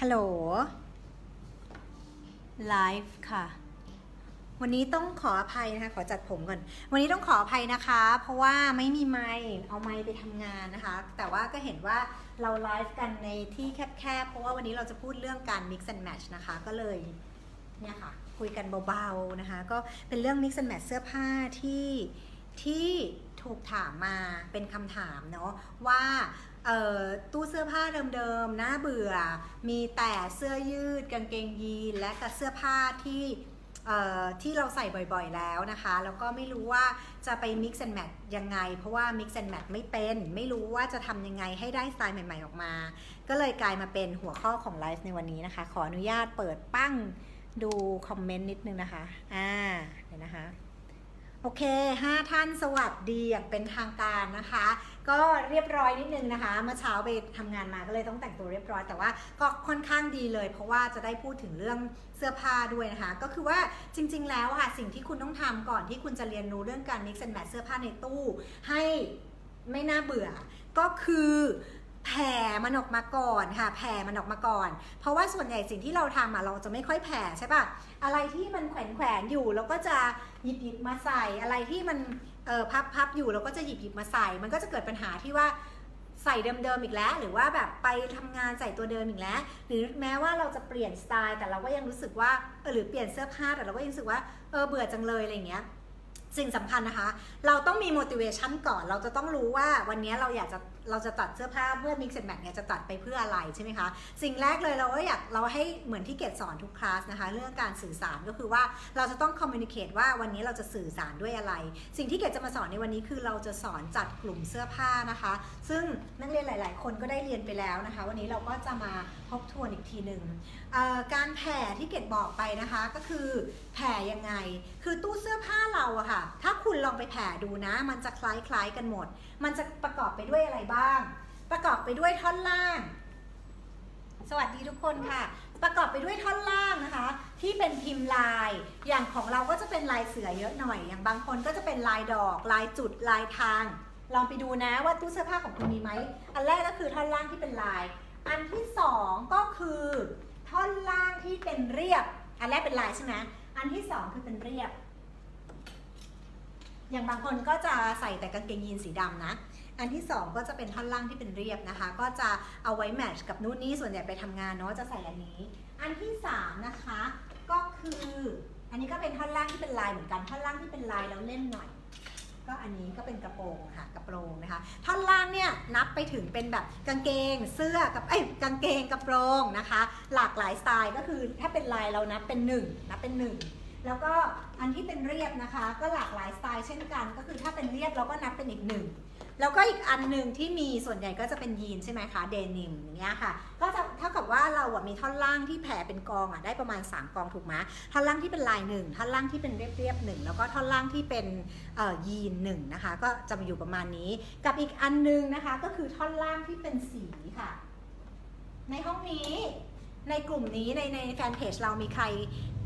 ฮัลโหล ไลฟ์ค่ะ วันนี้ต้องขออภัยนะคะ ขอจัดผมก่อน วันนี้ต้องขออภัยนะคะ เพราะว่าไม่มีไมค์เอาไมค์ไปทำงานนะคะ แต่ว่าก็เห็นว่าเราไลฟ์กันในที่แคบๆ เพราะว่าวันนี้เราจะพูดเรื่องการ mix and match นะคะ ก็เลยเนี่ยค่ะ คุยกันเบาๆนะคะ ก็เป็นเรื่อง mix and match เสื้อผ้าที่ที่ถูกถามมาเป็นคำถามเนาะว่า ตู้เสื้อผ้าเดิมๆน่าเบื่อ มีแต่เสื้อยืดกางเกงยีนและกับเสื้อผ้าที่ที่เราใส่บ่อยๆแล้วนะคะ แล้วก็ไม่รู้ว่าจะไป mix and match ยังไง เพราะว่า mix and match ไม่เป็น ไม่รู้ว่าจะทำยังไงให้ได้สไตล์ใหม่ๆออกมา ก็เลยกลายมาเป็นหัวข้อของไลฟ์ในวันนี้นะคะ ขออนุญาตเปิดปั้งดูคอมเมนต์นิดนึงนะคะ อ่า เดี๋ยวนะคะ โอเค 5 ท่านสวัสดีอย่างเป็นทางการนะคะ ก็เรียบร้อยนิดนึงนะคะ เมื่อเช้าไปทำงานมาก็เลยต้องแต่งตัวเรียบร้อย แต่ว่าก็ค่อนข้างดีเลย เพราะว่าจะได้พูดถึงเรื่องเสื้อผ้าด้วยนะคะ ก็คือว่าจริง ๆ แล้วค่ะสิ่งที่คุณต้องทำก่อนที่คุณจะเรียนรู้เรื่องการ mix and match เสื้อผ้าในตู้ ให้ไม่น่าเบื่อ ก็คือแผ่มันออกมาก่อนค่ะ แผ่มันออกมาก่อน เพราะว่าส่วนใหญ่สิ่งที่เราทำอะเราจะไม่ค่อยแผ่ใช่ปะอะไรที่มันแขวนแขวนอยู่เราก็จะ หยิบหยิบมาใส่อะไรที่มันเออพับพับอยู่เราก็จะหยิบหยิบมาใส่ มันก็จะเกิดปัญหาที่ว่าใส่เดิมๆอีกแล้ว หรือว่าแบบไปทำงานใส่ตัวเดิมอีกแล้ว หรือแม้ว่าเราจะเปลี่ยนสไตล์แต่เราก็ยังรู้สึกว่าเออหรือเปลี่ยนเสื้อผ้าแต่เราก็ยังรู้สึกว่าเออเบื่อจังเลยอะไรเงี้ย สิ่งสำคัญนะคะ เราต้องมี motivation ก่อน เราจะต้องรู้ว่าวันนี้เราอยากจะเราจะตัดเสื้อผ้าเพื่อ mix and match เนี่ยจะตัดไปเพื่ออะไรใช่ไหมคะ สิ่งแรกเลยเราก็อยากเราให้เหมือนที่เกดสอนทุกคลาสนะคะ เรื่องการสื่อสารก็คือว่าเราจะต้อง communicate ว่าวันนี้เราจะสื่อสารด้วยอะไร สิ่งที่เกดจะมาสอนในวันนี้คือเราจะสอนจัดกลุ่มเสื้อผ้านะคะ ซึ่งนักเรียนหลาย ๆ คนก็ได้เรียนไปแล้วนะคะ วันนี้เราก็จะมาทบทวนอีกทีหนึ่งการแผ่ที่เกดบอกไปนะคะก็คือแผ่ยังไง คือตู้เสื้อผ้าเราอะค่ะ ถ้าคุณลองไปแผ่ดูนะ มันจะคล้ายๆกันหมด มันจะประกอบไปด้วยอะไรบ้าง ประกอบไปด้วยท่อนล่าง สวัสดีทุกคนค่ะ ประกอบไปด้วยท่อนล่างนะคะ ที่เป็นพิมพ์ลาย อย่างของเราก็จะเป็นลายเสือเยอะหน่อย อย่างบางคนก็จะเป็นลายดอก ลายจุด ลายทาง ลองไปดูนะว่าตู้เสื้อผ้าของคุณมีไหม อันแรกก็คือท่อนล่างที่เป็นลาย อันที่สองก็คือ ท่อนล่างที่ เป็นเรียบ อันแรกเป็นลายใช่ไหมอันที่สองคือเป็นเรียบ อย่างบางคนก็จะใส่แต่กางเกงยีนสีดำนะ อันที่สองก็จะเป็นท่อนล่างที่เป็นเรียบนะคะ ก็จะเอาไว้แมทช์กับนู่นนี่ส่วนใหญ่ไปทำงานเนาะจะใส่อันนี้ อันที่สามนะคะก็คือ อันนี้ก็เป็นท่อนล่างที่เป็นลายเหมือนกันท่อนล่างที่เป็นลายแล้วเล่นหน่อย ก็อันนี้ก็เป็นกระโปรงค่ะกระโปรงนะคะท่อนล่างเนี่ยนับไปถึงเป็นแบบกางเกงเสื้อกับเอ้ยกางเกงกระโปรงนะคะ หลากหลายสไตล์ก็คือถ้าเป็นลายเรานับเป็นหนึ่งนับเป็นหนึ่งแล้วก็อันที่เป็นเรียบนะคะ ก็หลากหลายสไตล์เช่นกัน ก็คือถ้าเป็นเรียบเราก็นับเป็นอีกหนึ่ง แล้วก็อีกอันหนึ่งที่มีส่วนใหญ่ก็จะเป็นยีนใช่ไหมคะเดนิมอย่างเงี้ยค่ะ ก็จะเท่ากับว่าเราอะมีท่อนล่างที่แผ่เป็นกองอะได้ประมาณ 3 กองถูกไหมท่อนล่างที่เป็นลายหนึ่งท่อนล่างที่เป็นเรียบๆหนึ่งแล้วก็ท่อนล่างที่เป็นเอ่อยีนหนึ่งนะคะ ก็จะมาอยู่ประมาณนี้ กับอีกอันนึงนะคะก็คือท่อนล่างที่เป็นสีค่ะ ในห้องนี้ในกลุ่มนี้ในในแฟนเพจเรามีใคร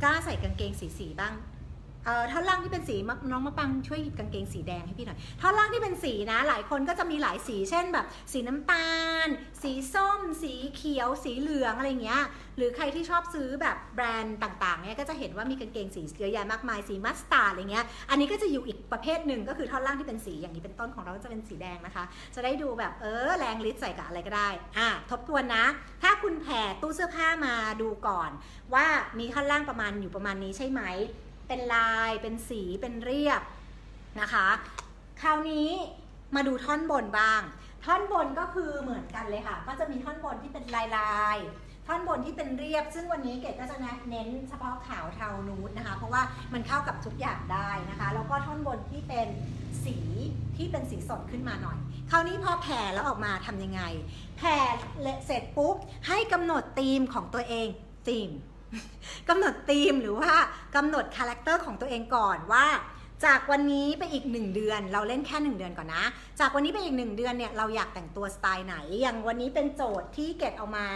กล้าใส่กางเกงสีสีบ้าง เอ่อท่อนล่างที่เป็นสีมะน้องมะปังช่วยหยิบกางเกงสีแดงให้พี่หน่อยท่อนล่างที่เป็นสีนะ หลายคนก็จะมีหลายสีเช่นแบบ สีน้ำตาล สีส้ม สีเขียว สีเหลืองอะไรเงี้ยหรือใครที่ชอบซื้อแบบแบรนด์ต่างๆเนี่ยก็จะเห็นว่ามีกางเกงสีเยอะแยะมากมายสีมัสตาร์ดอะไรเงี้ยอันนี้ก็จะอยู่อีกประเภทหนึ่งก็คือท่อนล่างที่เป็นสีอย่างนี้เป็นต้นของเราก็จะเป็นสีแดงนะคะ จะได้ดูแบบเออแรงลิตใส่กับอะไรก็ได้อะทบทวนนะ ถ้าคุณแผ่ตู้เสื้อผ้ามาดูก่อน ว่ามีท่อนล่างประมาณอยู่ประมาณนี้ใช่ไหม เป็นลาย เป็นสี เป็นเรียบนะคะ คราวนี้มาดูท่อนบนบ้าง ท่อนบนก็คือเหมือนกันเลยค่ะ ก็จะมีท่อนบนที่เป็นลายลายท่อนบนที่เป็นเรียบ ซึ่งวันนี้เกดก็จะเน้นเฉพาะขาวเทานูดนะคะ เพราะว่ามันเข้ากับทุกอย่างได้นะคะ แล้วก็ท่อนบนที่เป็นสีที่เป็นสีสดขึ้นมาหน่อย คราวนี้พอแผ่แล้วออกมาทำยังไง แผ่เสร็จปุ๊บให้กำหนดธีมของตัวเองธีม กำหนดธีมหรือว่ากำหนดคาแรคเตอร์ของตัวเองก่อนว่า จากวันนี้ไปอีก 1 เดือน เราเล่นแค่ 1 เดือนก่อนนะ จากวันนี้ไปอีก 1 เดือนเนี่ยเราอยากแต่งตัวสไตล์ไหน อย่างวันนี้เป็นโจทย์ที่เกดเอามา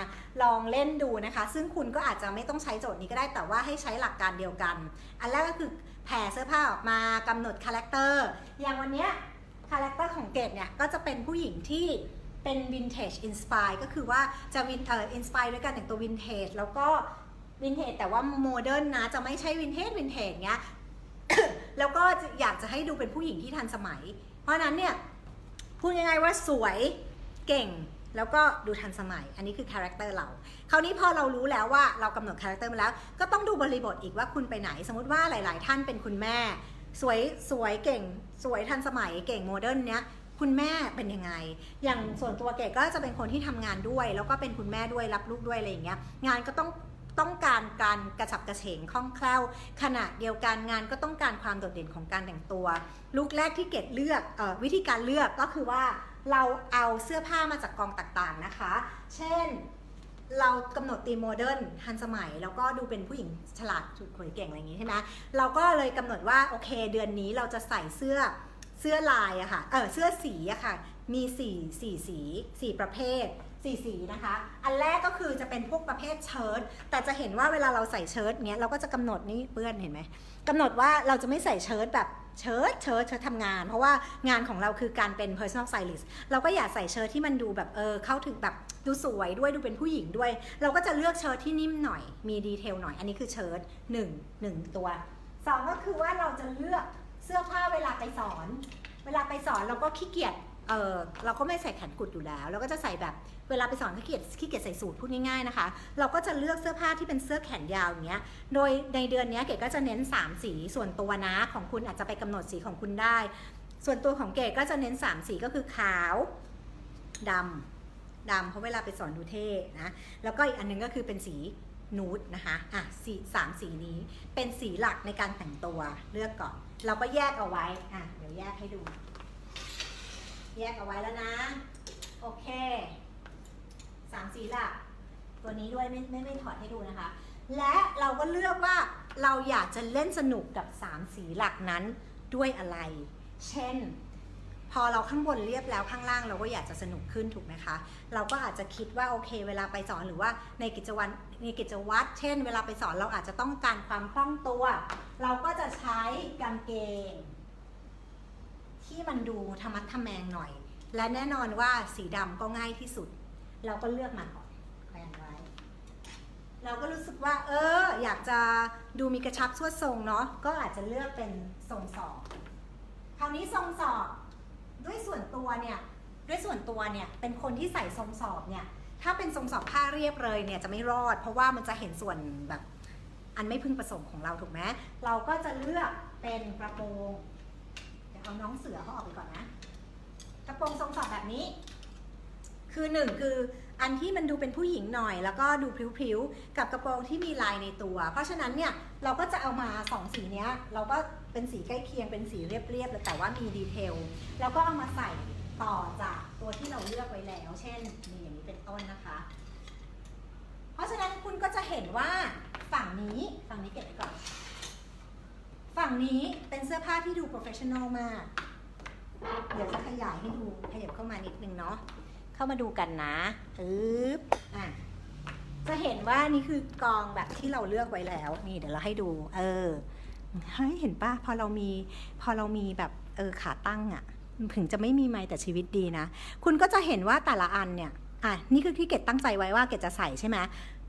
ลองเล่นดูนะคะ ซึ่งคุณก็อาจจะไม่ต้องใช้โจทย์นี้ก็ได้แต่ว่าให้ใช้หลักการเดียวกัน อันแรกก็คือแผ่เสื้อผ้าออกมากำหนดคาแรคเตอร์อย่างวันนี้คาแรคเตอร์ของเกดเนี่ยก็จะเป็นผู้หญิงที่เป็น vintage inspire ก็คือว่าจะวินเอ่อ inspire ด้วยการแต่งตัว vintage แล้วก็ vintage แต่ว่า modern นนะจะไม่ใช่ vintage vintage เงี้ย แล้วก็อยากจะให้ดูเป็นผู้หญิงที่ทันสมัย เพราะนั้นเนี่ยพูดง่ายๆว่าสวยเก่งแล้วก็ดูทันสมัย อันนี้คือคาแรคเตอร์เรา คราวนี้พอเรารู้แล้วว่าเรากำหนดคาแรคเตอร์มาแล้ว ก็ต้องดูบริบทอีกว่าคุณไปไหน สมมติว่าหลาย ๆ ท่านเป็นคุณแม่ สวยสวยเก่ง สวยทันสมัยเก่งโมเดิร์นเนี้ยคุณแม่เป็นยังไง อย่างส่วนตัวเก๋ก็จะเป็นคนที่ทำงานด้วย แล้วก็เป็นคุณแม่ด้วยรับลูกด้วยอะไรอย่างเงี้ย งานก็ต้อง ต้องการการกระฉับกระเฉงคล่องแคล่ว ขณะเดียวกันงานก็ต้องการความโดดเด่นของการแต่งตัว ลุคแรกที่เกดเลือกออวิธีการเลือกก็คือว่าเราเอาเสื้อผ้ามาจากกองต่างๆนะคะ เช่นเรากำหนดตีโมเดิร์นทันสมัย แล้วก็ดูเป็นผู้หญิงฉลาดสุดขวยเก่งอะไรอย่างงี้ใช่ไหมเราก็เลยกำหนดว่าโอเค เดือนนี้เราจะใส่เสื้อเสื้อลายอะค่ะเออเสื้อสีอะค่ะมีสี่สี่สีสี่ประเภท สี่สีนะคะ อันแรกก็คือจะเป็นพวกประเภทเชิ้ต แต่จะเห็นว่าเวลาเราใส่เชิ้ตเนี้ยเราก็จะกำหนดนี่เปื้อนเห็นไหมกำหนดว่าเราจะไม่ใส่เชิ้ตแบบเชิ้ตเชิ้ตเชิ้ตทำงาน เพราะว่างานของเราคือการเป็น personal stylist เราก็อยากใส่เชิ้ตที่มันดูแบบเออเข้าถึงแบบดูสวยด้วยดูเป็นผู้หญิงด้วย เราก็จะเลือกเชิ้ตที่นิ่มหน่อยมีดีเทลหน่อย อันนี้คือเชิ้ตหนึ่งหนึ่งตัวสองก็คือว่าเราจะเลือกเสื้อผ้าเวลาไปสอน เวลาไปสอนเราก็ขี้เกียจ เออเราก็ไม่ใส่แขนกุดอยู่แล้ว เราก็จะใส่แบบเวลาไปสอนขี้เกียจขี้เกียจใส่สูทพูดง่ายๆนะคะ เราก็จะเลือกเสื้อผ้าที่เป็นเสื้อแขนยาวอย่างเงี้ย โดยในเดือนนี้เก๋ก็จะเน้น 3 สีส่วนตัวนะของคุณอาจจะไปกำหนดสีของคุณได้ ส่วนตัวของเก๋ก็จะเน้น 3 สีก็คือขาวดำดำเพราะเวลาไปสอนดูเท่นะแล้วก็อีกอันหนึงก็คือเป็นสีนูดนะคะอะสีสามสีนี้เป็นสีหลักในการแต่งตัวเลือกก่อน เราก็แยกเอาไว้อะเดี๋ยวแยกให้ดู แยกเอาไว้แล้วนะ โอเคสามสีหลักตัวนี้ด้วยไม่ไม่ไม่ถอดให้ดูนะคะ และเราก็เลือกว่าเราอยากจะเล่นสนุกกับสามสีหลักนั้นด้วยอะไร เช่น พอเราข้างบนเรียบแล้วข้างล่างเราก็อยากจะสนุกขึ้นถูกไหมคะ เราก็อาจจะคิดว่าโอเค เวลาไปสอนหรือว่าในกิจวัตรในกิจวัตรเช่น เวลาไปสอนเราอาจจะต้องการความคล่องตัว เราก็จะใช้กางเกง ที่มันดูธรรมัดทะแมงหน่อย และแน่นอนว่าสีดำก็ง่ายที่สุด เราก็เลือกมาก่อนแขวนไว้ เราก็รู้สึกว่า เออ อยากจะดูมีกระชับสวดทรงเนาะก็อาจจะเลือกเป็นทรงสอบคราวนี้ทรงสอบด้วยส่วนตัวเนี่ยด้วยส่วนตัวเนี่ยเป็นคนที่ใส่ทรงสอบเนี่ยถ้าเป็นทรงสอบผ้าเรียบเลยเนี่ยจะไม่รอด เพราะว่ามันจะเห็นส่วนแบบอันไม่พึงประสงค์ของเราถูกไหมเราก็จะเลือกเป็นกระโปรง เอาน้องเสือเขาออกไปก่อนนะกระโปรงทรงสอบแบบนี้ คือหนึ่งคืออันที่มันดูเป็นผู้หญิงหน่อย แล้วก็ดูพริ้วๆกับกระโปรงที่มีลายในตัว เพราะฉะนั้นเนี่ยเราก็จะเอามาสองสีเนี้ย เราก็เป็นสีใกล้เคียงเป็นสีเรียบๆแต่ว่ามีดีเทลแล้วก็เอามาใส่ต่อจากตัวที่เราเลือกไว้แล้ว เช่นมีอย่างนี้เป็นต้นนะคะ เพราะฉะนั้นคุณก็จะเห็นว่าฝั่งนี้ฝั่งนี้เก็บไว้ก่อน ฝั่งนี้เป็นเสื้อผ้าที่ดูโปรเฟชชั่นอลมาก เดี๋ยวจะขยายให้ดูขยับเข้ามานิดนึงเนาะ เข้ามาดูกันนะปึ๊บอะจะเห็นว่านี่คือกองแบบที่เราเลือกไว้แล้ว นี่เดี๋ยวเราให้ดู เออเฮ้ยเห็นป่ะ พอเรามี พอเรามีแบบ เออ ขาตั้งอะ่ะ ถึงจะไม่มีไม้แต่ชีวิตดีนะ คุณก็จะเห็นว่าแต่ละอันเนี่ย อะ นี่คือที่เกดตั้งใจไว้ว่าเกดจะใส่ใช่ไหม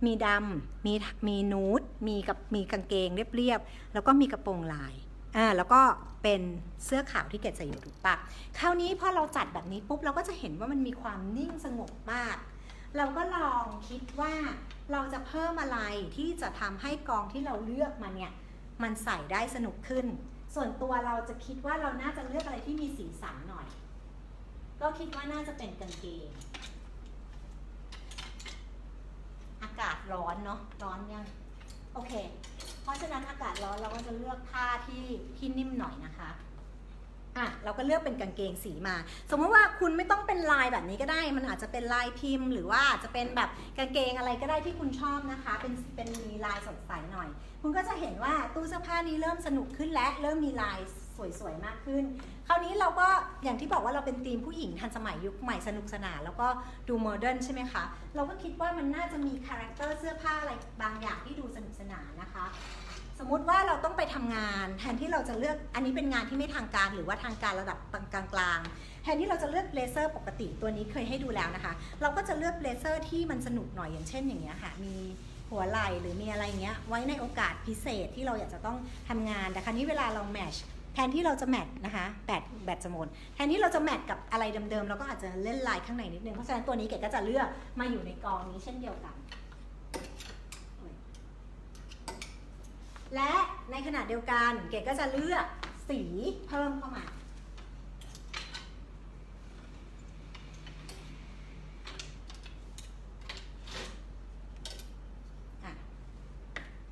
มีดำมีมีนูดมีกับมีกางเกงเรียบๆแล้วก็มีกระโปรงลายอ่าแล้วก็เป็นเสื้อขาวที่เกดใส่อยู่ถูกปะคราวนี้พอเราจัดแบบนี้ปุ๊บเราก็จะเห็นว่ามันมีความนิ่งสงบมาก เราก็ลองคิดว่าเราจะเพิ่มอะไรที่จะทำให้กองที่เราเลือกมาเนี่ยมันใส่ได้สนุกขึ้น ส่วนตัวเราจะคิดว่าเราน่าจะเลือกอะไรที่มีสีสันหน่อย ก็คิดว่าน่าจะเป็นกางเกง อากาศ ร้อนเนาะร้อนยังโอเค เพราะฉะนั้นอากาศร้อนเราก็จะเลือกผ้าที่ที่นิ่มหน่อยนะคะอะเราก็เลือกเป็นกางเกงสีมา สมมติว่าคุณไม่ต้องเป็นลายแบบนี้ก็ได้ มันอาจจะเป็นลายพิมพ์ หรือว่าจจะเป็นแบบกางเกงอะไรก็ได้ที่คุณชอบนะคะ เป็นเป็นมีลายสดใสหน่อย คุณก็จะเห็นว่าตู้เสื้อผ้านี้เริ่มสนุกขึ้นและเริ่มมีลายสวยๆมากขึ้น คราวนี้เราก็อย่างที่บอกว่าเราเป็นทีมผู้หญิงทันสมัยยุคใหม่สนุกสนานแล้วก็ดูโมเดิร์นใช่ไหมคะ เราก็คิดว่ามันน่าจะมีคาแรคเตอร์เสื้อผ้าอะไรบางอย่างที่ดูสนุกสนานนะคะ สมมุติว่าเราต้องไปทำงานแทนที่เราจะเลือกอันนี้เป็นงานที่ไม่ทางการหรือว่าทางการระดับกลางๆแทนที่เราจะเลือกเลเซอร์ปกติตัวนี้เคยให้ดูแล้วนะคะ เราก็จะเลือกเลเซอร์ที่มันสนุกหน่อยอย่างเช่นอย่างเงี้ยค่ะมีหัวไหล่หรือมีอะไรเงี้ยไว้ในโอกาสพิเศษที่เราอยากจะต้องทำงานแต่ครั้นี้เวลาเราแมช แทนที่เราจะแมทนะคะแบตแบตจะหมดแทนที่เราจะแมทกับอะไรเดิมๆเราก็อาจจะเล่นลายข้างในนิดนึงเพราะฉะนั้นตัวนี้เก๋ก็จะเลือกมาอยู่ในกองนี้เช่นเดียวกัน และในขณะเดียวกันเก๋ก็จะเลือกสีเพิ่มเข้ามา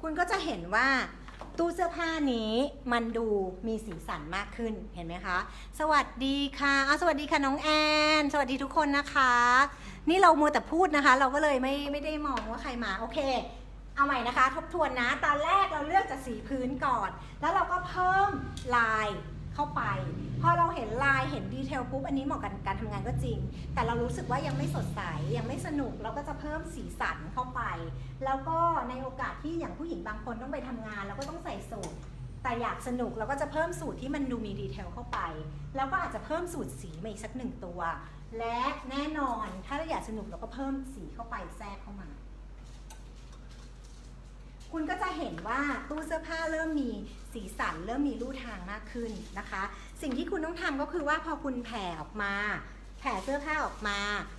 คุณก็จะเห็นว่า ตู้เสื้อผ้านี้มันดูมีสีสันมากขึ้นเห็นไหมคะ สวัสดีค่ะเอาสวัสดีค่ะน้องแอน สวัสดีทุกคนนะคะ นี่เรามัวแต่พูดนะคะ เราก็เลยไม่ไม่ได้มองว่าใครมาโอเค เอาใหม่นะคะ ทบทวนนะ ตอนแรกเราเลือกจากสีพื้นก่อน แล้วเราก็เพิ่มลาย เข้าไป พอเราเห็นลายเห็นดีเทลปุ๊บอันนี้เหมาะกับการทำงานก็จริง แต่เรารู้สึกว่ายังไม่สดใสยังไม่สนุกเราก็จะเพิ่มสีสันเข้าไป แล้วก็ในโอกาสที่อย่างผู้หญิงบางคนต้องไปทำงานเราก็ต้องใส่สูทแต่อยากสนุกเราก็จะเพิ่มสูตรที่มันดูมีดีเทลเข้าไป แล้วก็อาจจะเพิ่มสูตรสีมาอีกสักหนึ่งตัว และแน่นอนถ้าเราอยากสนุกเราก็เพิ่มสีเข้าไปแทรกเข้ามา คุณก็จะเห็นว่าตู้เสื้อผ้าเริ่มมี สีสันเริ่มมีรูทางมากขึ้นนะคะ สิ่งที่คุณต้องทำก็คือว่าพอคุณแผ่ออกมาแผ่เสื้อผ้าออกมา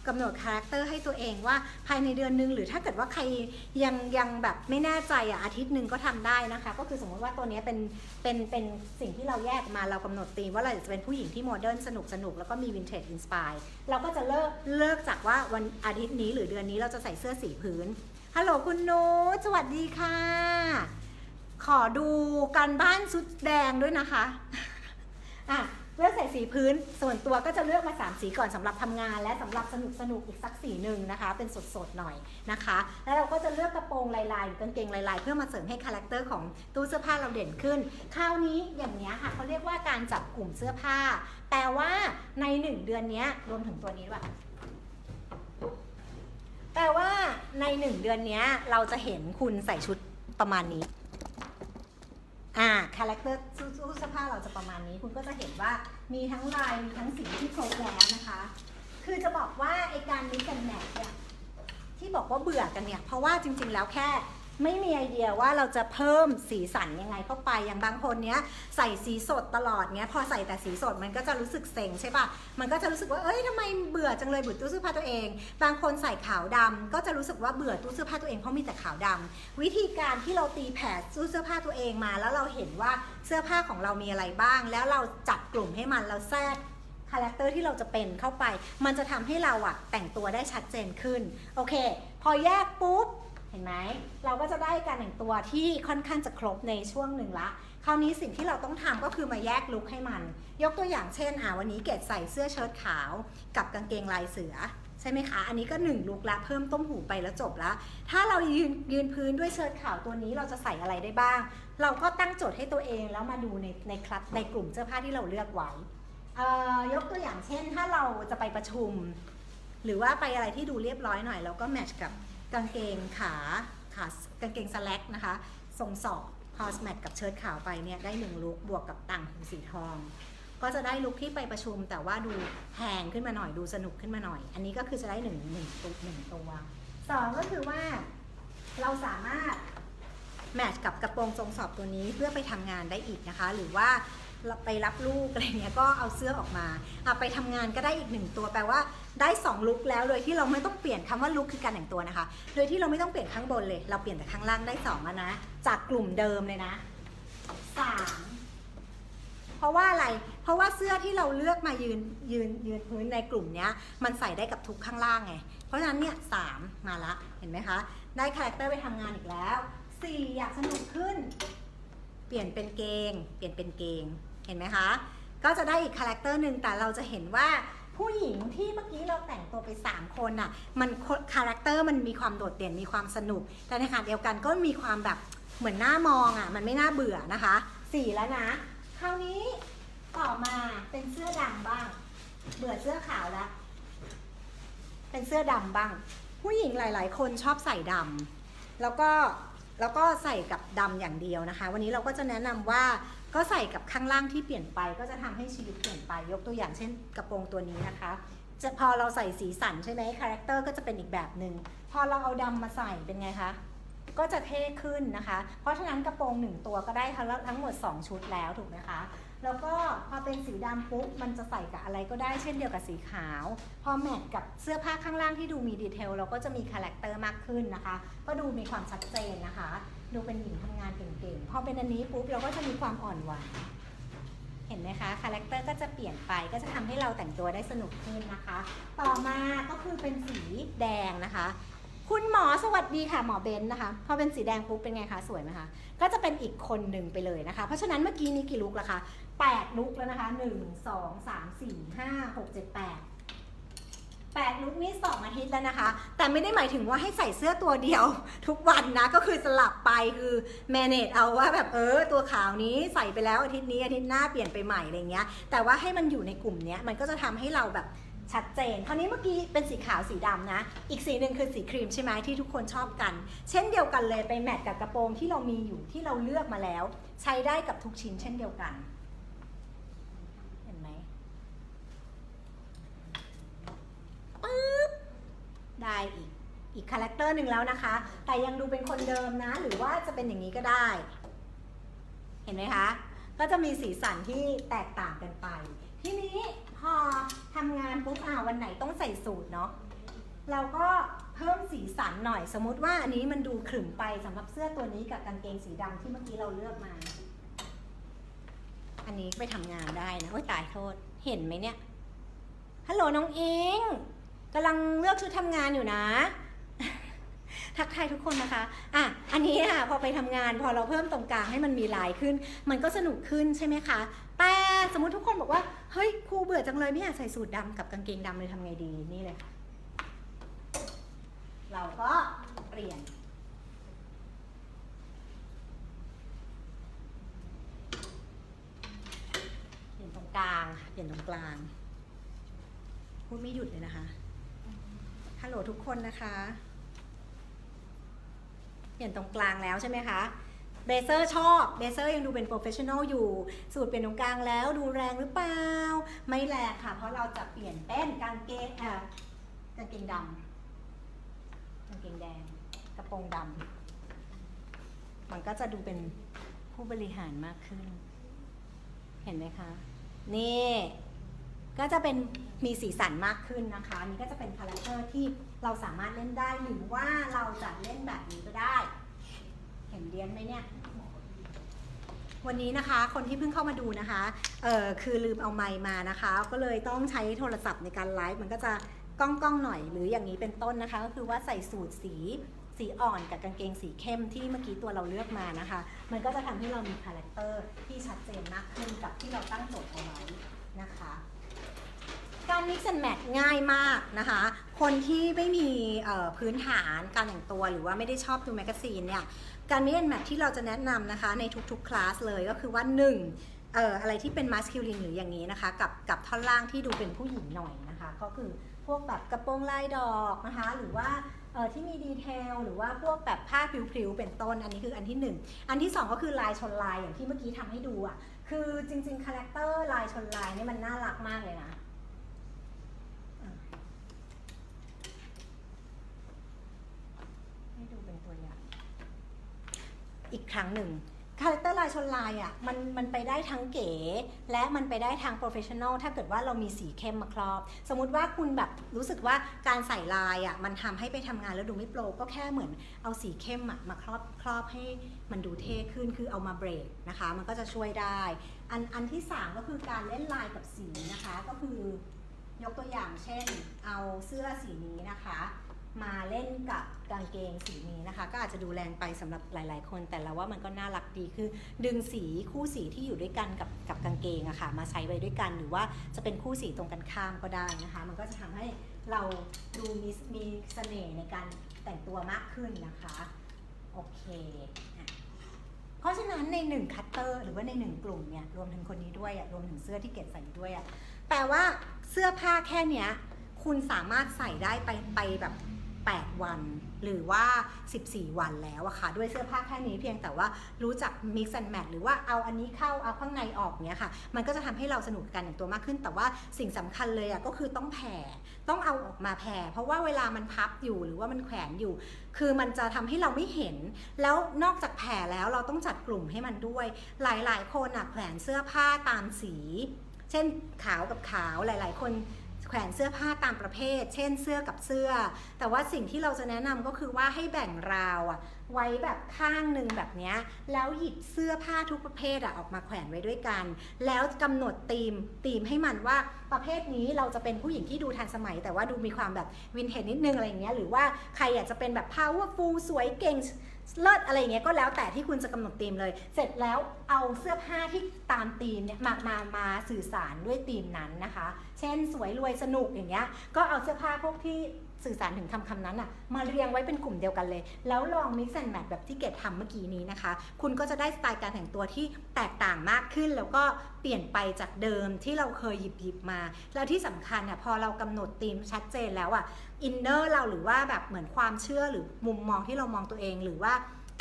กำหนดคาแรคเตอร์ให้ตัวเองว่าภายในเดือนหนึ่งหรือถ้าเกิดว่าใครยังยังแบบไม่แน่ใจอะอาทิตย์หนึ่งก็ทำได้นะคะ ก็คือสมมติว่าตัวนี้เป็นเป็นเป็นสิ่งที่เราแยกมาเรากำหนดธีมว่าเราจะเป็นผู้หญิงที่โมเดิร์นสนุกสนุกแล้วก็มีวินเทจอินสปายเราก็จะเลิกเลิกจากว่าวันอาทิตย์นี้หรือเดือนนี้เราจะใส่เสื้อสีพื้นฮัลโหลคุณนุชสวัสดีค่ะ ขอดูการบ้านชุดแดงด้วยนะคะอะเลือกใส่สีพื้นส่วนตัวก็จะเลือกมา 3 สีก่อนสำหรับทำงาน และสำหรับสนุกสนุกอีกสักสีหนึ่งนะคะ เป็นสดๆหน่อยนะคะ แล้วเราก็จะเลือกกระโปรงลายๆหรือกางเกงลายๆ เพื่อมาเสริมให้คาแรคเตอร์ของตู้เสื้อผ้าเราเด่นขึ้น คราวนี้อย่างนี้ยค่ะเขาเรียกว่าการจับกลุ่มเสื้อผ้าแต่ว่าในหนึ่งเดือนนี้รวมถึงตัวนี้ด้วยแปลว่าในหนึ่งเดือนนี้เราจะเห็นคุณใส่ชุดประมาณนี้ อ่าคาแรคเตอร์ตู้เสื้อผ้าเราจะประมาณนี้ คุณก็จะเห็นว่ามีทั้งลายมีทั้งสีที่ครบแล้วนะคะ คือจะบอกว่าไอการมิกกันแมทเนี่ยที่บอกว่าเบื่อกันเนี่ย เพราะว่าจริงๆแล้วแค่ ไม่มีไอเดียว่าเราจะเพิ่มสีสันยังไงเข้าไปอย่างบางคนเนี้ยใส่สีสดตลอดเนี้ยพอใส่แต่สีสดมันก็จะรู้สึกเซ็งใช่ปะมันก็จะรู้สึกว่าเอ้ยทำไมเบื่อจังเลยเบื่อตู้เสื้อผ้าตัวเอง บางคนใส่ขาวดำก็จะรู้สึกว่าเบื่อตู้เสื้อผ้าตัวเองเพราะมีแต่ขาวดำวิธีการที่เราตีแผ่ตู้เสื้อผ้าตัวเองมา แล้วเราเห็นว่าเสื้อผ้าของเรามีอะไรบ้าง แล้วเราจัดกลุ่มให้มันเราแทรกคาแรคเตอร์ที่เราจะเป็นเข้าไป มันจะทำให้เราอะแต่งตัวได้ชัดเจนขึ้น โอเค พอแยกปุ๊บ ห็นไหมเราก็จะได้การแต่งตัวที่ค่อนข้างจะครบในช่วงหนึ่งละ คราวนี้สิ่งที่เราต้องทำก็คือมาแยกลุคให้มัน ยกตัวอย่างเช่นอ่าวันนี้เกดใส่เสื้อเชิ้ตขาว กับกางเกงลายเสือใช่ไหมคะ อันนี้ก็หนึ่งลุคละเพิ่มต้มหูไปแล้วจบละ ถ้าเรายืนยืนพื้นด้วยเชิ้ตขาวตัวนี้เราจะใส่อะไรได้บ้าง เราก็ตั้งโจทย์ให้ตัวเองแล้วมาดูในในคลัสในกลุ่มเสื้อผ้าที่เราเลือกไว้เอ่อยกตัวอย่างเช่น ถ้าเราจะไปประชุม หรือว่าไปอะไรที่ดูเรียบร้อยหน่อยแล้วก็แมทช์กับ กางเกงขาขากางเกงสแล็กนะคะทรงศอกพอสแมทกับเชิ้ตขาวไปเนี่ยได้หนึ่งลุคบวกกับต่างหูสีทอง ก็จะได้ลุคที่ไปประชุม แต่ว่าดูแพงขึ้นมาหน่อยดูสนุกขึ้นมาหน่อย อันนี้ก็คือจะได้หนึ่งหนึ่งตัวหนึ่งตัวสองก็คือว่าเราสามารถแมทช์กับกระโปรงทรงสอบตัวนี้เพื่อไปทำงานได้อีกนะคะ หรือว่า ไปรับลูกอะไรเงี้ยก็เอาเสื้อออกมาเอาไปทำงานก็ได้อีกหนึ่งตัวแปลว่าได้2ลุคแล้วโดยที่เราไม่ต้องเปลี่ยนคำว่าลุคคือการแต่งตัวนะคะ โดยที่เราไม่ต้องเปลี่ยนข้างบนเลย เราเปลี่ยนแต่ข้างล่างได้สองแล้วนะ จากกลุ่มเดิมเลยนะสามเพราะว่าอะไร เพราะว่าเสื้อที่เราเลือกมายืนยืนยืนพื้นในกลุ่มเนี้ยมันใส่ได้กับทุกข้างล่างไง เพราะฉะนั้นเนี่ยสามมาละเห็นไหมคะ ได้คาแรคเตอร์ไปทำงานอีกแล้วสี่อยากสนุกขึ้น เปลี่ยนเป็นเกง เปลี่ยนเป็นเกง เห็นไหมคะ ก็จะได้อีกคาแรคเตอร์หนึ่งแต่เราจะเห็นว่าผู้หญิงที่เมื่อกี้เราแต่งตัวไป 3 คนน่ะมันคาแรคเตอร์มันมีความโดดเด่นมีความสนุก แต่ในขณะเดียวกันก็มีความแบบเหมือนหน้ามองอะมันไม่น่าเบื่อนะคะสี่แล้วนะ คราวนี้ต่อมาเป็นเสื้อดำบ้าง เบื่อเสื้อขาวแล้วเป็นเสื้อดำบ้าง ผู้หญิงหลาย ๆ คนชอบใส่ดำแล้วก็แล้วก็ใส่กับดำอย่างเดียวนะคะ วันนี้เราก็จะแนะนำว่า ก็ใส่กับข้างล่างที่เปลี่ยนไปก็จะทำให้ชีวิตเปลี่ยนไป ยกตัวอย่างเช่นกระโปรงตัวนี้นะคะจะพอเราใส่สีสันใช่ไหมคาแรคเตอร์ก็จะเป็นอีกแบบหนึ่งพอเราเอาดำมาใส่เป็นไงคะก็จะเท่ขึ้นนะคะ เพราะฉะนั้นกระโปรงหนึ่งตัวก็ได้ทั้งทั้งหมด 2 ชุดแล้วถูกไหมคะ แล้วก็พอเป็นสีดำปุ๊บมันจะใส่กับอะไรก็ได้เช่นเดียวกับสีขาว พอแมทกับเสื้อผ้าข้างล่างที่ดูมีดีเทลเราก็จะมีคาแรคเตอร์มากขึ้นนะคะ ก็ดูมีความชัดเจนนะคะ ดูเป็นหญิงทำงานเก่งๆ พอเป็นอันนี้ปุ๊บเราก็จะมีความอ่อนหวานเห็นไหมคะ คาแรคเตอร์ก็จะเปลี่ยนไป ก็จะทำให้เราแต่งตัวได้สนุกขึ้นนะคะ ต่อมาก็คือเป็นสีแดงนะคะ คุณหมอสวัสดีค่ะหมอเบนซ์นะคะ พอเป็นสีแดงปุ๊บเป็นไงคะ สวยไหมคะ ก็จะเป็นอีกคนหนึ่งไปเลยนะคะ เพราะฉะนั้นเมื่อกี้นี้กี่ลุกแล้วคะ 8 ลุกแล้วนะคะ 1 2 3 4 5 6 7 8 8ลุกนี่สองอาทิตย์แล้วนะคะ แต่ไม่ได้หมายถึงว่าให้ใส่เสื้อตัวเดียว ทุกวันนะ ก็คือสลับไปคือ manage เอาว่าแบบเออ ตัวขาวนี้ใส่ไปแล้วอาทิตย์นี้อาทิตย์หน้าเปลี่ยนไปใหม่อะไรเงี้ย แต่ว่าให้มันอยู่ในกลุ่มเนี้ยมันก็จะทำให้เราแบบชัดเจน คราวนี้เมื่อกี้เป็นสีขาวสีดำนะ อีกสีหนึ่งคือสีครีมใช่ไหมที่ทุกคนชอบกัน เช่นเดียวกันเลยไปแมทกับกระโปรงที่เรามีอยู่ที่เราเลือกมาแล้ว ใช้ได้กับทุกชิ้นเช่นเดียวกัน เห็นไหมปึ๊บ ได้อีกอีกคาแรคเตอร์หนึ่งแล้วนะคะ แต่ยังดูเป็นคนเดิมนะ หรือว่าจะเป็นอย่างนี้ก็ได้ เห็นไหมคะ ก็จะมีสีสันที่แตกต่างกันไป ทีนี้พอทำงานปุ๊บอ่าวันไหนต้องใส่สูทเนาะเราก็เพิ่มสีสันหน่อย สมมติว่าอันนี้มันดูขรึมไปสำหรับเสื้อตัวนี้กับกางเกงสีดำที่เมื่อกี้เราเลือกมา อันนี้ไปทำงานได้นะ โอ้ยตายโทษ เห็นไหมเนี่ย ฮัลโหลน้องอิง กำลังเลือกชุดทำงานอยู่นะ ทักทายทุกคนนะคะ อะ อันนี้อะพอไปทำงาน พอเราเพิ่มตรงกลางให้มันมีลายขึ้น มันก็สนุกขึ้นใช่ไหมคะ แต่สมมติทุกคนบอกว่า เฮ้ยครูเบื่อจังเลยไม่อยากใส่สูทดำกับกางเกงดำเลยทำไงดี นี่เลยค่ะ เราก็เปลี่ยนเปลี่ยนตรงกลาง เปลี่ยนตรงกลาง พูดไม่หยุดเลยนะคะ ฮัลโหลทุกคนนะคะ เปลี่ยนตรงกลางแล้วใช่ไหมคะเบเซอร์ชอบเบเซอร์ยังดูเป็นโปรเฟชชั่นอลอยู่ สูตรเปลี่ยนตรงกลางแล้วดูแรงหรือเปล่า ไม่แรงค่ะ เพราะเราจะเปลี่ยนเป็นกางเกงอ่ากางเกงดำกางเกงแดง กระโปรงดำมันก็จะดูเป็นผู้บริหารมากขึ้น เห็นไหมคะ นี่ ก็จะเป็นมีสีสันมากขึ้นนะคะนี่ก็จะเป็นคาแรคเตอร์ที่เราสามารถเล่นได้หรือว่าเราจะเล่นแบบนี้ก็ได้ เห็นเรียนไหมเนี่ย วันนี้นะคะ คนที่เพิ่งเข้ามาดูนะคะ เออคือลืมเอาไมค์มานะคะ ก็เลยต้องใช้โทรศัพท์ในการไลฟ์มันก็จะก้องก้องๆหน่อยหรืออย่างนี้เป็นต้นนะคะ ก็คือว่าใส่สูทสีสีอ่อนกับกางเกงสีเข้มที่เมื่อกี้ตัวเราเลือกมานะคะ มันก็จะทำให้เรามีคาแรคเตอร์ที่ชัดเจนมากขึ้นกับที่เราตั้งโจทย์เอาไว้นะคะ การ mix and match ง่ายมากนะคะ คนที่ไม่มีพื้นฐานการแต่งตัวหรือว่าไม่ได้ชอบดูแมกกาซีนเนี่ย การ mix and match ที่เราจะแนะนำนะคะในทุกๆ คลาสเลยก็คือว่า 1. เอ่ออะไรที่เป็น masculine หรืออย่างนี้นะคะ กับกับท่อนล่างที่ดูเป็นผู้หญิงหน่อยนะคะ ก็คือพวกแบบกระโปรงลายดอกนะคะ หรือว่าเอ่อที่มีดีเทลหรือว่าพวกแบบผ้าพริ้วๆเป็นต้น อันนี้คืออันที่หนึ่งอันที่สองก็คือลายชนลายอย่างที่เมื่อกี้ทำให้ดูอะคือจริงๆคาแรคเตอร์ลายชนลายนี่มันน่ารักมากเลยนะ ให้ดูเป็นตัวอย่าง อีกครั้งหนึ่งคาแรคเตอร์ลายชนลายอะมันมันไปได้ทั้งเก๋ และมันไปได้ทางโปรเฟชชั่นอลถ้าเกิดว่าเรามีสีเข้มมาครอบ สมมุติว่าคุณแบบรู้สึกว่าการใส่ลายอะมันทำให้ไปทำงานแล้วดูไม่โปรก็แค่เหมือนเอาสีเข้มอะมาครอบครอบให้มันดูเท่ขึ้นคือเอามาเบรกนะคะ มันก็จะช่วยได้ อันอันที่สามก็คือการเล่นลายกับสีนะคะ ก็คือยกตัวอย่างเช่น เอาเสื้อสีนี้นะคะ มาเล่นกับกางเกงสีนี้นะคะ ก็อาจจะดูแรงไปสำหรับหลาย ๆ คน แต่เราว่ามันก็น่ารักดีคือ ดึงสีคู่สีที่อยู่ด้วยกันกับกับกางเกงอะค่ะมาใช้ไว้ด้วยกันหรือว่าจะเป็นคู่สีตรงกันข้ามก็ได้นะคะ มันก็จะทำให้เราดูมีมีเสน่ห์ในการแต่งตัวมากขึ้นนะคะโอเคเพราะฉะนั้นในหนึ่งคัตเตอร์หรือว่าในหนึ่งกลุ่มเนี่ยรวมถึงคนนี้ด้วยอะรวมถึงเสื้อที่เกดใส่ด้วยอะแปลว่าเสื้อผ้าแค่เนี้ยคุณสามารถใส่ได้ไปไปแบบ 8 วัน หรือว่า 14 วันแล้วอะค่ะ ด้วยเสื้อผ้าแค่นี้เพียงแต่ว่ารู้จัก mix and match หรือว่าเอาอันนี้เข้าเอาข้างในออกเนี้ยค่ะ มันก็จะทำให้เราสนุกกับการแต่งตัวมากขึ้น แต่ว่าสิ่งสำคัญเลยอะก็คือต้องแผ่ต้องเอาออกมาแผ่ เพราะว่าเวลามันพับอยู่หรือว่ามันแขวนอยู่ คือมันจะทำให้เราไม่เห็น แล้วนอกจากแผ่แล้วเราต้องจัดกลุ่มให้มันด้วย หลาย ๆ คนอะแขวนเสื้อผ้าตามสี เช่นขาวกับขาวหลาย ๆ คน ขวนเสื้อผ้าตามประเภท เช่นเสื้อกับเสื้อ แต่ว่าสิ่งที่เราจะแนะนำก็คือว่าให้แบ่งราวอะไว้แบบข้างหนึ่งแบบนี้แล้วหยิบเสื้อผ้าทุกประเภทอะออกมาแขวนไว้ด้วยกัน แล้วกำหนดธีมธีมให้มันว่าประเภทนี้เราจะเป็นผู้หญิงที่ดูทันสมัย แต่ว่าดูมีความแบบวินเทจนิดนึงอะไรอย่างเงี้ยหรือว่าใครอยากจะเป็นแบบ powerful สวยเก่ง เลิศอะไรอย่างเงี้ยก็แล้วแต่ที่คุณจะกำหนดธีมเลย เสร็จแล้วเอาเสื้อผ้าที่ตามธีมเนี่ยมามามาสื่อสารด้วยธีมนั้นนะคะ เช่นสวยรวยสนุกอย่างเงี้ยก็เอาเสื้อผ้าพวกที่ สื่อสารถึงคำคำนั้นอะมาเรียงไว้เป็นกลุ่มเดียวกันเลย แล้วลอง mix and match แบบที่เกดทำเมื่อกี้นี้นะคะ คุณก็จะได้สไตล์การแต่งตัวที่แตกต่างมากขึ้น แล้วก็เปลี่ยนไปจากเดิมที่เราเคยหยิบหยิบมา แล้วที่สำคัญอะพอเรากำหนดธีมชัดเจนแล้วอะอินเนอร์เราหรือว่าแบบเหมือนความเชื่อหรือมุมมองที่เรามองตัวเองหรือว่า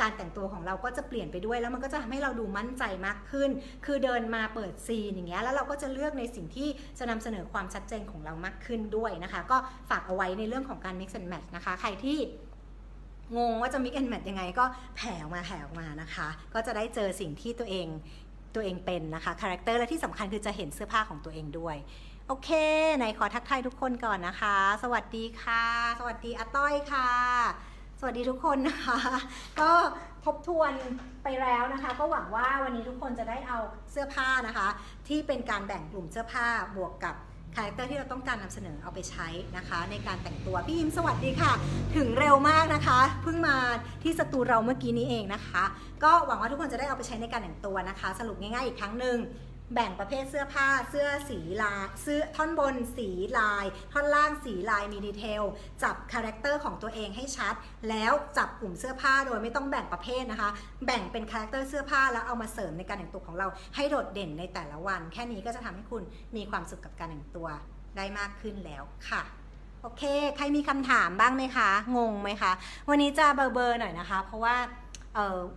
การแต่งตัวของเราก็จะเปลี่ยนไปด้วยแล้วมันก็จะทำให้เราดูมั่นใจมากขึ้น คือเดินมาเปิดซีนอย่างเงี้ยแล้วเราก็จะเลือกในสิ่งที่จะนำเสนอความชัดเจนของเรามากขึ้นด้วยนะคะ ก็ฝากเอาไว้ในเรื่องของการ mix and match นะคะ ใครที่งงว่าจะ mix and match ยังไงก็แผ่ออกมาแผ่ออกมานะคะ ก็จะได้เจอสิ่งที่ตัวเองตัวเองเป็นนะคะคาแรคเตอร์และที่สำคัญคือจะเห็นเสื้อผ้าของตัวเองด้วยโอเคไหนขอทักทายทุกคนก่อนนะคะ สวัสดีค่ะ สวัสดีอาต้อยค่ะ สวัสดีทุกคนนะคะ ก็ทบทวนไปแล้วนะคะ ก็หวังว่าวันนี้ทุกคนจะได้เอาเสื้อผ้านะคะ ที่เป็นการแบ่งกลุ่มเสื้อผ้าบวกกับคาแรคเตอร์ที่เราต้องการนำเสนอเอาไปใช้นะคะ ในการแต่งตัวพี่ยิมสวัสดีค่ะ ถึงเร็วมากนะคะเพิ่งมาที่สตูเราเมื่อกี้นี้เองนะคะ ก็หวังว่าทุกคนจะได้เอาไปใช้ในการแต่งตัวนะคะ สรุปง่ายๆอีกครั้งหนึ่ง แบ่งประเภทเสื้อผ้าเสื้อสีลายเสื้อท่อนบนสีลาย ท่อนล่างสีลายมีดีเทล จับคาแรคเตอร์ของตัวเองให้ชัด แล้วจับกลุ่มเสื้อผ้าโดยไม่ต้องแบ่งประเภทนะคะ แบ่งเป็นคาแรคเตอร์เสื้อผ้าแล้วเอามาเสริมในการแต่งตัวของเราให้โดดเด่นในแต่ละวัน แค่นี้ก็จะทำให้คุณมีความสุขกับการแต่งตัวได้มากขึ้นแล้วค่ะโอเค ใครมีคำถามบ้างไหมคะ งงไหมคะ วันนี้จะเบอร์เบอร์หน่อยนะคะ เพราะว่า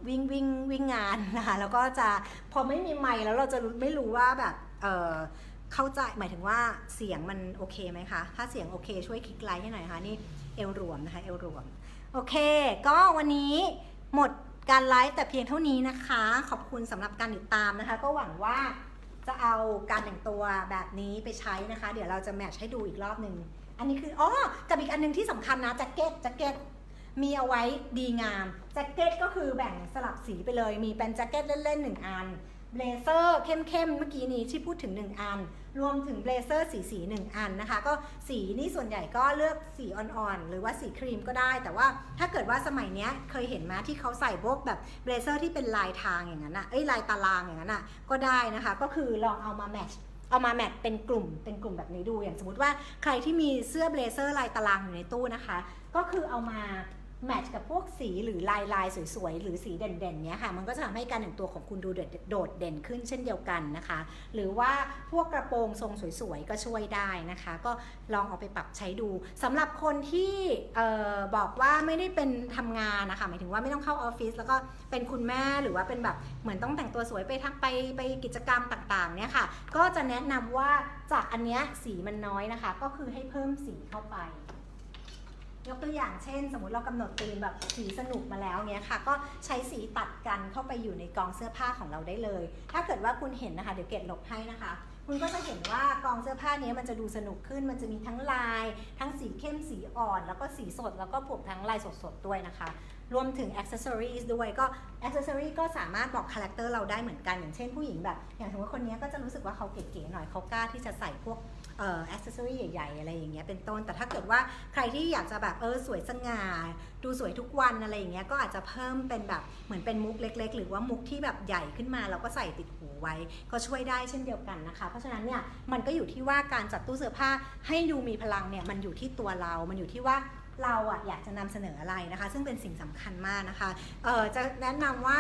วิ่งวิ่งวิ่งงานนะคะแล้วก็จะพอไม่มีไมค์แล้วเราจะไม่รู้ว่าแบบเเข้าใจหมายถึงว่าเสียงมันโอเคไหมคะ ถ้าเสียงโอเคช่วยคลิกไลค์ให้หน่อยนะคะนี่เอลรวมนะคะเอลรวมโอเค ก็วันนี้หมดการไลฟ์แต่เพียงเท่านี้นะคะ ขอบคุณสำหรับการติดตามนะคะ ก็หวังว่าจะเอาการแต่งตัวแบบนี้ไปใช้นะคะ เดี๋ยวเราจะแมทช์ให้ดูอีกรอบหนึ่งอันนี้คืออ๋อกับอีกอันหนึงที่สำคัญนะแจ็คเก็ตแจ็คเก็ต มีเอาไว้ดีงามแจ็คเก็ตก็คือแบ่งสลับสีไปเลย มีเป็นแจ็คเก็ตเล่นๆหนึ่งอันเบลเซอร์เข้มๆเมื่อกี้นี้ที่พูดถึง 1 อัน รวมถึงเบลเซอร์สีสีๆหนึ่งอันนะคะ ก็สีนี่ส่วนใหญ่ก็เลือกสีอ่อนๆ หรือว่าสีครีมก็ได้ แต่ว่าถ้าเกิดว่าสมัยนี้เคยเห็นไหมที่เขาใส่พวกแบบเบลเซอร์ที่เป็นลายทางอย่างนั้นอะเอ้ยลายตารางอย่างนั้นอะก็ได้นะคะ ก็คือลองเอามาแมทช์เอามาแมทเป็นกลุ่มเป็นกลุ่มแบบนี้ดูอย่างสมมติว่าใครที่มีเสื้อเบลเซอร์ลายตารางอยู่ในตู้นะคะ ก็คือเอามา แมทช์กับพวกสีหรือลายลายสวยๆ หรือสีเด่นๆเนี้ยค่ะ มันก็จะทำให้การแต่งตัวของคุณดูโดดเด่นขึ้นเช่นเดียวกันนะคะ หรือว่าพวกกระโปรงทรงสวยๆ ก็ช่วยได้นะคะ ก็ลองเอาไปปรับใช้ดูสำหรับคนที่บอกว่าไม่ได้เป็นทำงานนะคะหมายถึงว่าไม่ต้องเข้าออฟฟิศแล้วก็เป็นคุณแม่หรือว่าเป็นแบบเหมือนต้องแต่งตัวสวยไปทักไปไปกิจกรรมต่างๆเนี่ยค่ะ ก็จะแนะนำว่าจากอันเนี้ยสีมันน้อยนะคะ ก็คือให้เพิ่มสีเข้าไป ยกตัวอย่างเช่น สมมติเรากำหนดธีมแบบสีสนุกมาแล้วเนี้ยค่ะ ก็ใช้สีตัดกันเข้าไปอยู่ในกองเสื้อผ้าของเราได้เลย ถ้าเกิดว่าคุณเห็นนะคะ เดี๋ยวเกดลบให้นะคะ คุณก็จะเห็นว่ากองเสื้อผ้าเนี้ยมันจะดูสนุกขึ้น มันจะมีทั้งลาย ทั้งสีเข้มสีอ่อน แล้วก็สีสดแล้วก็บวกทั้งลายสดๆด้วยนะคะ รวมถึง accessories ด้วยก็ accessory ก็สามารถบอกคาแรคเตอร์เราได้เหมือนกันอย่างเช่นผู้หญิงแบบ อย่างสมมติว่าคนนี้ก็จะรู้สึกว่าเขาเก๋ๆหน่อยเขากล้าที่จะใส่พวกเอ่อ accessory ใหญ่ๆ อะไรอย่างเงี้ยเป็นต้น แต่ถ้าเกิดว่าใครที่อยากจะแบบเออสวยสง่า ดูสวยทุกวันอะไรอย่างเงี้ยก็อาจจะเพิ่มเป็นแบบเหมือนเป็นมุกเล็ก ๆ หรือว่ามุกที่แบบใหญ่ขึ้นมาแล้วก็ใส่ติดหูไว้ ก็ช่วยได้เช่นเดียวกันนะคะ เพราะฉะนั้นเนี่ยมันก็อยู่ที่ว่าการจัดตู้เสื้อผ้าให้ดูมีพลังเนี่ยมันอยู่ที่ตัวเรา มันอยู่ที่ว่า เราอะอยากจะนำเสนออะไรนะคะ ซึ่งเป็นสิ่งสำคัญมากนะคะเออจะแนะนำว่า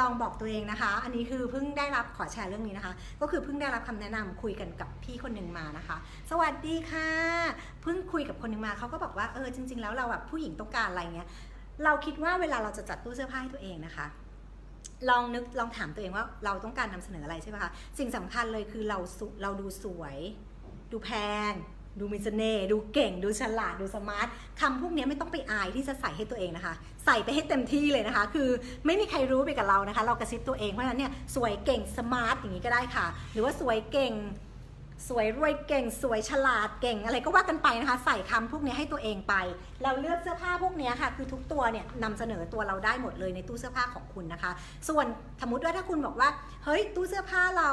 ลองบอกตัวเองนะคะ อันนี้คือเพิ่งได้รับขอแชร์เรื่องนี้นะคะ ก็คือเพิ่งได้รับคำแนะนำคุยกันกับพี่คนหนึ่งมานะคะ สวัสดีค่ะ เพิ่งคุยกับคนหนึ่งมาเขาก็บอกว่าเออจริง ๆ แล้วเราแบบผู้หญิงต้องการอะไรเงี้ย เราคิดว่าเวลาเราจะจัดตู้เสื้อผ้าให้ตัวเองนะคะ ลองนึกลองถามตัวเองว่าเราต้องการนำเสนออะไรใช่ไหมคะ สิ่งสำคัญเลยคือเราเราดูสวย ดูแพง ดูมีเสน่ห์ดูเก่งดูฉลาดดูสมาร์ทคำพวกนี้ไม่ต้องไปอายที่จะใส่ให้ตัวเองนะคะ ใส่ไปให้เต็มที่เลยนะคะ คือไม่มีใครรู้ไปกับเรานะคะ เรากระซิบตัวเองเพราะฉะนั้นเนี่ยสวยเก่งสมาร์ทอย่างนี้ก็ได้ค่ะ หรือว่าสวยเก่ง สวยรวยเก่งสวยฉลาดเก่งอะไรก็ว่ากันไปนะคะ ใส่คำพวกนี้ให้ตัวเองไป เราเลือกเสื้อผ้าพวกนี้ค่ะ คือทุกตัวเนี่ยนำเสนอตัวเราได้หมดเลยในตู้เสื้อผ้าของคุณนะคะ ส่วนสมมติว่าถ้าคุณบอกว่า เฮ้ย ตู้เสื้อผ้าเรา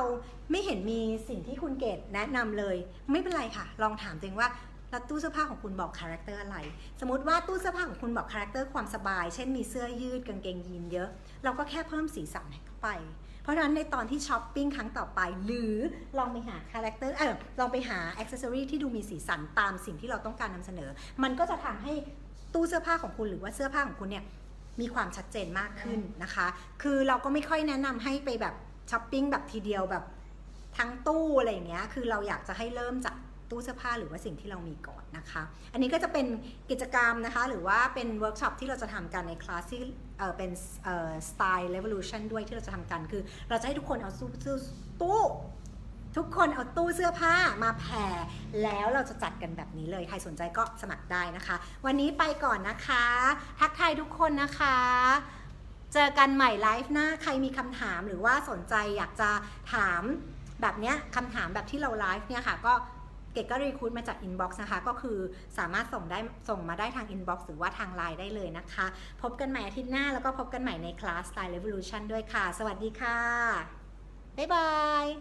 ไม่เห็นมีสิ่งที่คุณเกดแนะนำเลย ไม่เป็นไรค่ะ ลองถามตัวเองว่าแล้วตู้เสื้อผ้าของคุณบอกคาแรคเตอร์อะไร สมมติว่าตู้เสื้อผ้าของคุณบอกคาแรคเตอร์ความสบาย เช่นมีเสื้อยืดกางเกงยีนเยอะ เราก็แค่เพิ่มสีสันให้เข้าไป เพราะฉะนั้นในตอนที่ช้อปปิ้งครั้งต่อไป หรือลองไปหาคาแรคเตอร์เออลองไปหาอ็อกเซอรี่ที่ดูมีสีสันตามสิ่งที่เราต้องการนำเสนอ มันก็จะทำให้ตู้เสื้อผ้าของคุณหรือว่าเสื้อผ้าของคุณเนี่ยมีความชัดเจนมากขึ้นนะคะ คือเราก็ไม่ค่อยแนะนำให้ไปแบบช้อปปิ้งแบบทีเดียวแบบทั้งตู้อะไรอย่างเงี้ย คือเราอยากจะให้เริ่มจาก ตู้เสื้อผ้าหรือว่าสิ่งที่เรามีก่อนนะคะ อันนี้ก็จะเป็นกิจกรรมนะคะ หรือว่าเป็นเวิร์กช็อปที่เราจะทำกันในคลาสที่เป็นเอ่อ style revolution ด้วยที่เราจะทำกันคือ เราจะให้ทุกคนเอาตู้ตู้ทุกคนเอาตู้เสื้อผ้ามาแผ่แล้วเราจะจัดกันแบบนี้เลย ใครสนใจก็สมัครได้นะคะ วันนี้ไปก่อนนะคะ ทักทายทุกคนนะคะ เจอกันใหม่ไลฟ์หน้าใครมีคำถามหรือว่าสนใจอยากจะถามแบบเนี้ยคำถามแบบที่เราไลฟ์เนี่ยค่ะก็ เกดก็รีคูดมาจากอินบ็อกซ์นะคะ ก็คือสามารถส่งได้ส่งมาได้ทางอินบ็อกซ์หรือว่าทางไลน์ได้เลยนะคะ พบกันใหม่อาทิตย์หน้าแล้วก็พบกันใหม่ในคลาส Style Revolution ด้วยค่ะ สวัสดีค่ะ บ๊ายบาย